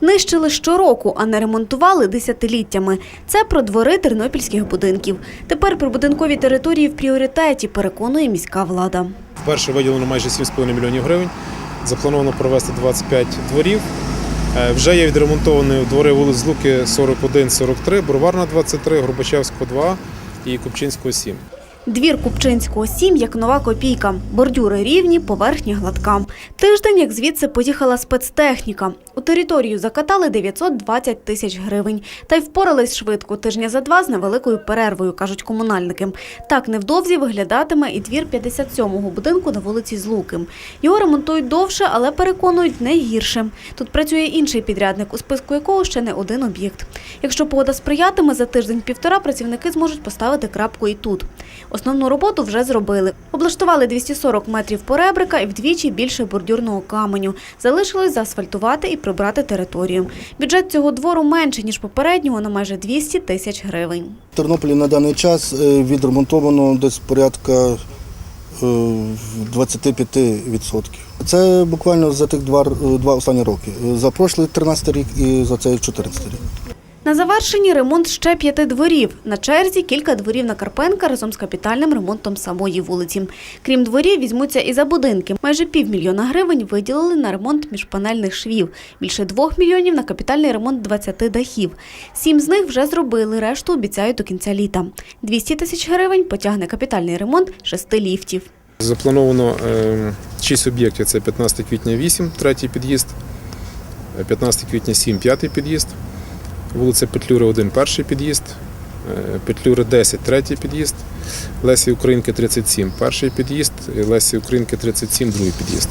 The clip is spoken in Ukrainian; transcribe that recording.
Нищили щороку, а не ремонтували десятиліттями. Це про двори тернопільських будинків. Тепер прибудинкові території в пріоритеті, переконує міська влада. Вперше виділено майже 7,5 мільйонів гривень. Заплановано провести 25 дворів. Е, Вже є відремонтовані двори вулиць Злуки 41, 43, Броварна 23, Горбачевського 2 і Купчинського 7. Двір Купчинського 7 як нова копійка. Бордюри рівні, поверхня гладка. Тиждень, як звідси поїхала спецтехніка. У територію закатали 920 тисяч гривень. Та й впорались швидко, тижня за два з невеликою перервою, кажуть комунальники. Так невдовзі виглядатиме і двір 57-го будинку на вулиці Злуки. Його ремонтують довше, але переконують не гірше. Тут працює інший підрядник, у списку якого ще не один об'єкт. Якщо погода сприятиме, за тиждень-півтора працівники зможуть поставити крапку і тут. Основну роботу вже зробили. Облаштували 240 метрів поребрика і вдвічі більше бордюрного каменю. Залишилось заасфальтувати і прибрати територію. Бюджет цього двору менше, ніж попереднього, на майже 200 тисяч гривень. В Тернополі на даний час е, відремонтовано десь порядка е, 25%. Це буквально за тих два, е, два останні роки. За прошлий 13 рік і за цей 14 рік. На завершенні ремонт ще п'яти дворів. На черзі кілька дворів на Карпенка разом з капітальним ремонтом самої вулиці. Крім дворів, візьмуться і за будинки. Майже півмільйона гривень виділили на ремонт міжпанельних швів. Більше двох мільйонів на капітальний ремонт 20 дахів. Сім з них вже зробили, решту обіцяють до кінця літа. 200 тисяч гривень потягне капітальний ремонт шести ліфтів. Заплановано 6 об'єктів. Це 15 квітня 8, третій під'їзд, е, 15 квітня 7, п'ятий під'їзд, вулиця Петлюри 1, перший під'їзд, Петлюра, Петлюри 10, третій під'їзд, Лесі Українки 37, перший під'їзд, Лесі Українки 37, другий під'їзд.